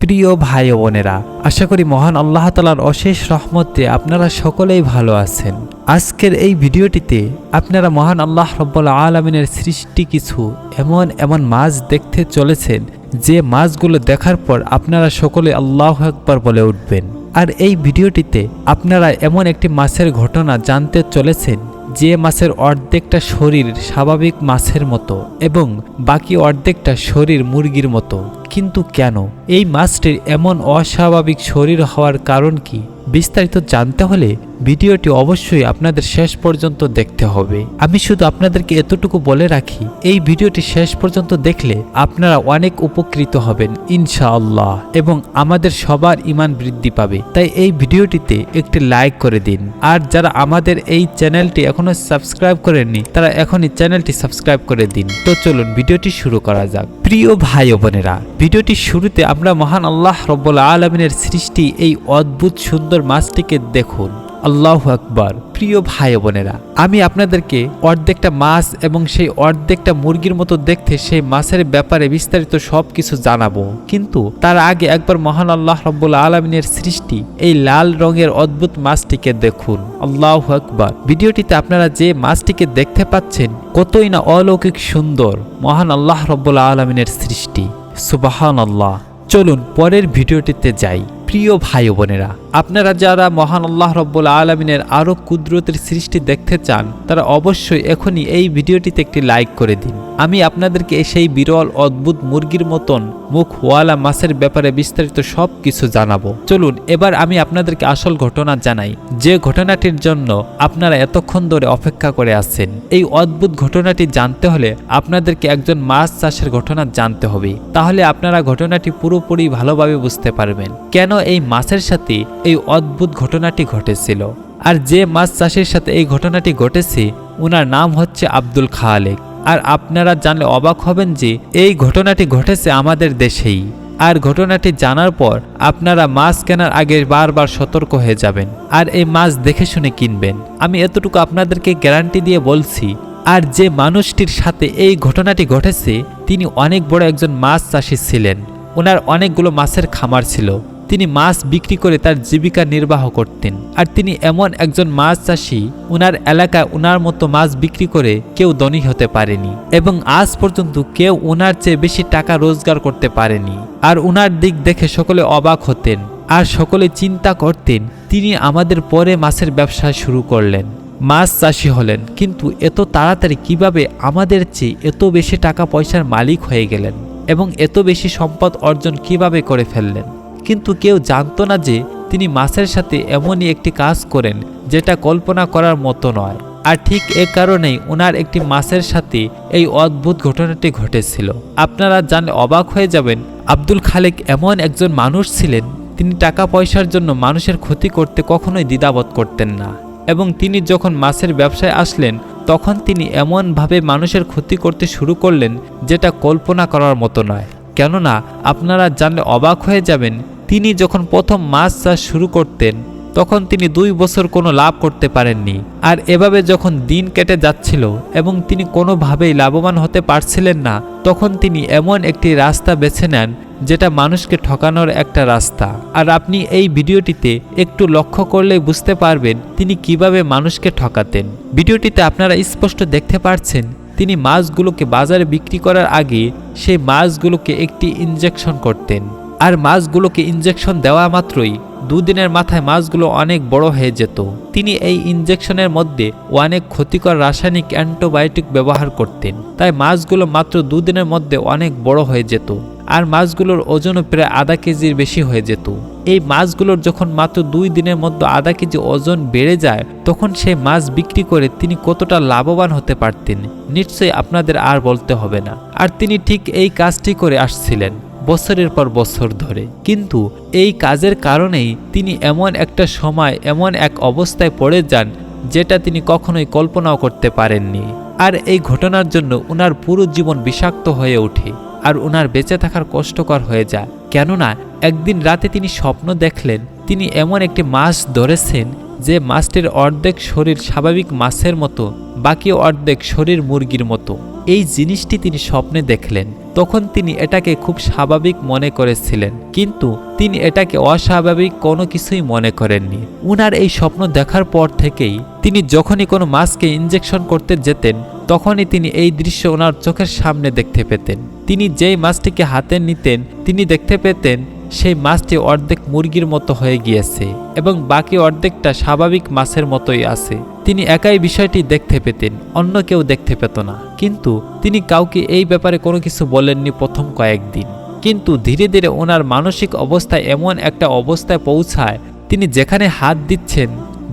প্রিয় ভাই বোনেরা, আশা করি মহান আল্লাহ তালার অশেষ রহমতে আপনারা সকলেই ভালো আছেন। আজকের এই ভিডিওটিতে আপনারা মহান আল্লাহ রব্বুল আলমিনের সৃষ্টি কিছু এমন এমন মাছ দেখতে চলেছেন, যে মাছগুলো দেখার পর আপনারা সকলে আল্লাহ একবার বলে উঠবেন। আর এই ভিডিওটিতে আপনারা এমন একটি মাছের ঘটনা জানতে চলেছেন যে মাছের অর্ধেকটা শরীর স্বাভাবিক মাছের মতো এবং বাকি অর্ধেকটা শরীর মুরগির মতো। কিন্তু কেন? এই মাছটির এমন অস্বাভাবিক শরীর হওয়ার কারণ কি? বিস্তারিত জানতে হলে ভিডিওটি অবশ্যই আপনাদের শেষ পর্যন্ত দেখতে হবে। আমি শুধু আপনাদেরকে এতটুকু বলে রাখি, এই ভিডিওটি শেষ পর্যন্ত দেখলে আপনারা অনেক উপকৃত হবেন, ইনশাআল্লাহ, এবং আমাদের সবার ইমান বৃদ্ধি পাবে। তাই এই ভিডিওটিতে একটি লাইক করে দিন। আর যারা আমাদের এই চ্যানেলটি এখনও সাবস্ক্রাইব করেননি, তারা এখনই চ্যানেলটি সাবস্ক্রাইব করে দিন। তো চলুন ভিডিওটি শুরু করা যাক। প্রিয় ভাই বোনেরা, ভিডিওটি শুরুতে আমরা মহান আল্লাহ রব্বুল আলমিনের সৃষ্টি এই অদ্ভুত সুন্দর মাছটিকে দেখুন। আল্লাহ আকবার। প্রিয় ভাই বোনেরা, আমি আপনাদেরকে অর্ধেকটা মাছ এবং সেই অর্ধেকটা মুরগির মতো দেখতে সেই মাছের ব্যাপারে বিস্তারিত সব কিছু জানাব। কিন্তু তার আগে একবার মহান আল্লাহ রব্বুল আলমিনের সৃষ্টি এই লাল রঙের অদ্ভুত মাছটিকে দেখুন। আল্লাহ আকবার। ভিডিওটিতে আপনারা যে মাছটিকে দেখতে পাচ্ছেন, কতই না অলৌকিক সুন্দর, মহান আল্লাহ রব্বুল আলমিনের সৃষ্টি। সুবাহান আল্লাহ চলুন পরের ভিডিওটিতে যাই। প্রিয় ভাই বোনেরা আপনারা যারা মহান আল্লাহ রব্বুল আলমিনের আরও কুদরতের সৃষ্টি দেখতে চান, তারা অবশ্যই এখনই এই ভিডিওটিতে একটি লাইক করে দিন। আমি আপনাদেরকে সেই বিরল, অদ্ভুত মুরগির মতন মুখ ওয়ালা মাছের ব্যাপারে বিস্তারিত সব কিছু জানাব। চলুন, এবার আমি আপনাদেরকে আসল ঘটনা জানাই। যে ঘটনাটির জন্য আপনারা এতক্ষণ ধরে অপেক্ষা করে আছেন, এই অদ্ভুত ঘটনাটি জানতে হলে আপনাদেরকে একজন মাছ চাষের ঘটনা জানতে হবে। তাহলে আপনারা ঘটনাটি পুরোপুরি ভালোভাবে বুঝতে পারবেন। কেন এই মাছের সাথে এই অদ্ভুত ঘটনাটি ঘটেছিল। আর যে মাছ চাষের সাথে এই ঘটনাটি ঘটেছে ওনার নাম হচ্ছে আব্দুল খালেক। আর আপনারা জানলে অবাক হবেন যে এই ঘটনাটি ঘটেছে আমাদের দেশেই। আর ঘটনাটি জানার পর আপনারা মাছ কেনার আগে বারবার সতর্ক হয়ে যাবেন আর এই মাছ দেখে শুনে কিনবেন। আমি এতটুকু আপনাদেরকে গ্যারান্টি দিয়ে বলছি, আর যে মানুষটির সাথে এই ঘটনাটি ঘটেছে, তিনি অনেক বড় একজন মাছ চাষি ছিলেন। ওনার অনেকগুলো মাছের খামার ছিল। তিনি মাছ বিক্রি করে তার জীবিকা নির্বাহ করতেন। আর তিনি এমন একজন মাছ চাষি, উনার এলাকায় উনার মতো মাছ বিক্রি করে কেউ ধনী হতে পারেনি এবং আজ পর্যন্ত কেউ উনার চেয়ে বেশি টাকা রোজগার করতে পারেনি। আর উনার দিক দেখে সকলে অবাক হতেন। আর সকলে চিন্তা করতেন, তিনি আমাদের পরে মাছের ব্যবসা শুরু করলেন। মাছ চাষি হলেন, কিন্তু এত তাড়াতাড়ি কীভাবে আমাদের চেয়ে এত বেশি টাকা পয়সার মালিক হয়ে গেলেন এবং এত বেশি সম্পদ অর্জন কীভাবে করে ফেললেন? কিন্তু কেউ জানতো না যে তিনি মাছের সাথে এমনই একটি কাজ করেন যেটা কল্পনা করার মতো নয়। আর ঠিক এ কারণেই ওনার একটি মাছের সাথে এই অদ্ভুত ঘটনাটি ঘটেছিল। আপনারা জানলে অবাক হয়ে যাবেন, আব্দুল খালেক এমন একজন মানুষ ছিলেন, তিনি টাকা পয়সার জন্য মানুষের ক্ষতি করতে কখনোই দ্বিধাবোধ করতেন না। এবং তিনি যখন মাছের ব্যবসায় আসলেন, তখন তিনি এমনভাবে মানুষের ক্ষতি করতে শুরু করলেন যেটা কল্পনা করার মতো নয়। কেননা আপনারা জানলে অবাক হয়ে যাবেন, তিনি যখন প্রথম মাছ চাষ শুরু করতেন, তখন তিনি দুই বছর কোনো লাভ করতে পারেননি। আর এভাবে যখন দিন কেটে যাচ্ছিল এবং তিনি কোনোভাবেই লাভবান হতে পারছিলেন না, তখন তিনি এমন একটি রাস্তা বেছে নেন, যেটা মানুষকে ঠকানোর একটা রাস্তা। আর আপনি এই ভিডিওটিতে একটু লক্ষ্য করলেই বুঝতে পারবেন তিনি কীভাবে মানুষকে ঠকাতেন। ভিডিওটিতে আপনারা স্পষ্ট দেখতে পাচ্ছেন তিনি মাছগুলোকে বাজারে বিক্রি করার আগে সেই মাছগুলোকে একটি ইনজেকশন করতেন। আর মাছগুলোকে ইনজেকশন দেওয়া মাত্রই দুদিনের মাথায় মাছগুলো অনেক বড় হয়ে যেত। তিনি এই ইনজেকশনের মধ্যে অনেক ক্ষতিকর রাসায়নিক অ্যান্টিবায়োটিক ব্যবহার করতেন। তাই মাছগুলো মাত্র দুদিনের মধ্যে অনেক বড় হয়ে যেত। আর মাছগুলোর ওজনও প্রায় আধা কেজির বেশি হয়ে যেত। এই মাছগুলোর যখন মাত্র দুই দিনের মধ্যে আধা কেজি ওজন বেড়ে যায়, তখন সেই মাছ বিক্রি করে তিনি কতটা লাভবান হতে পারতেন, নিশ্চয়ই আপনাদের আর বলতে হবে না। আর তিনি ঠিক এই কাজটি করে আসছিলেন, বছরের পর বছর ধরে। কিন্তু এই কাজের কারণেই তিনি এমন একটা সময়, এমন এক অবস্থায় পড়ে যান, যেটা তিনি কখনোই কল্পনাও করতে পারেননি। আর এই ঘটনার জন্য উনার পুরো জীবন বিষাক্ত হয়ে ওঠে। আর ওনার বেঁচে থাকার কষ্টকর হয়ে যায়। কেননা, একদিন রাতে তিনি স্বপ্ন দেখলেন, তিনি এমন একটি মাছ ধরেছেন যে মাছটির অর্ধেক শরীর স্বাভাবিক মাছের মতো, বাকি অর্ধেক শরীর মুরগির মতো। এই জিনিসটি তিনি স্বপ্নে দেখলেন। তখন তিনি এটাকে খুব স্বাভাবিক মনে করেছিলেন। কিন্তু তিনি এটাকে অস্বাভাবিক কোনো কিছুই মনে করেননি। উনার এই স্বপ্ন দেখার পর থেকেই তিনি যখনই কোনো মাছকে ইঞ্জেকশন করতে যেতেন, তখনই তিনি এই দৃশ্য ওনার চোখের সামনে দেখতে পেতেন। তিনি যেই মাছটিকে হাতে নিতেন, তিনি দেখতে পেতেন সেই মাছটি অর্ধেক মুরগির মতো হয়ে গিয়েছে এবং বাকি অর্ধেকটা স্বাভাবিক মাছের মতোই আছে। তিনি একাই বিষয়টি দেখতে পেতেন, অন্য কেউ দেখতে পেত না। কিন্তু তিনি কাউকে এই ব্যাপারে কোনো কিছু বলেননি প্রথম কয়েকদিন। কিন্তু ধীরে ধীরে ওনার মানসিক অবস্থায় এমন একটা অবস্থায় পৌঁছায়, তিনি যেখানে হাত দিচ্ছেন,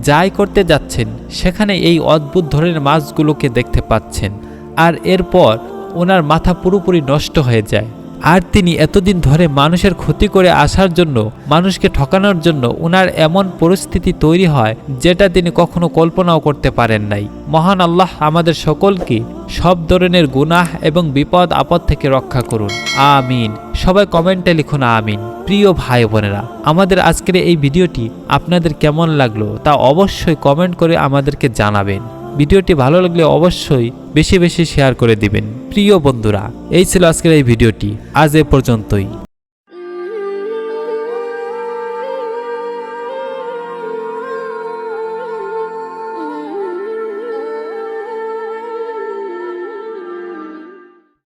যাই করতে যাচ্ছেন, সেখানে এই অদ্ভুত ধরনের মাছগুলোকে দেখতে পাচ্ছেন। আর এরপর ওনার মাথা পুরোপুরি নষ্ট হয়ে যায়। আর তিনি এতদিন ধরে মানুষের ক্ষতি করে আসার জন্য, মানুষকে ঠকানোর জন্য ওনার এমন পরিস্থিতি তৈরি হয় যেটা তিনি কখনো কল্পনাও করতে পারেন নাই। মহান আল্লাহ আমাদের সকলকে সব ধরনের গুনাহ এবং বিপদ, আপদ থেকে রক্ষা করুন। আমিন। সবাই কমেন্টে লিখুন আমিন। প্রিয় ভাই বোনেরা, আমাদের আজকের এই ভিডিওটি আপনাদের কেমন লাগল তা অবশ্যই কমেন্ট করে আমাদেরকে জানাবেন। ভিডিওটি ভালো লাগলে অবশ্যই বেশি বেশি শেয়ার করে দিবেন। প্রিয় বন্ধুরা, এই ছিল আজকের এই ভিডিওটি। আজ এ পর্যন্তই।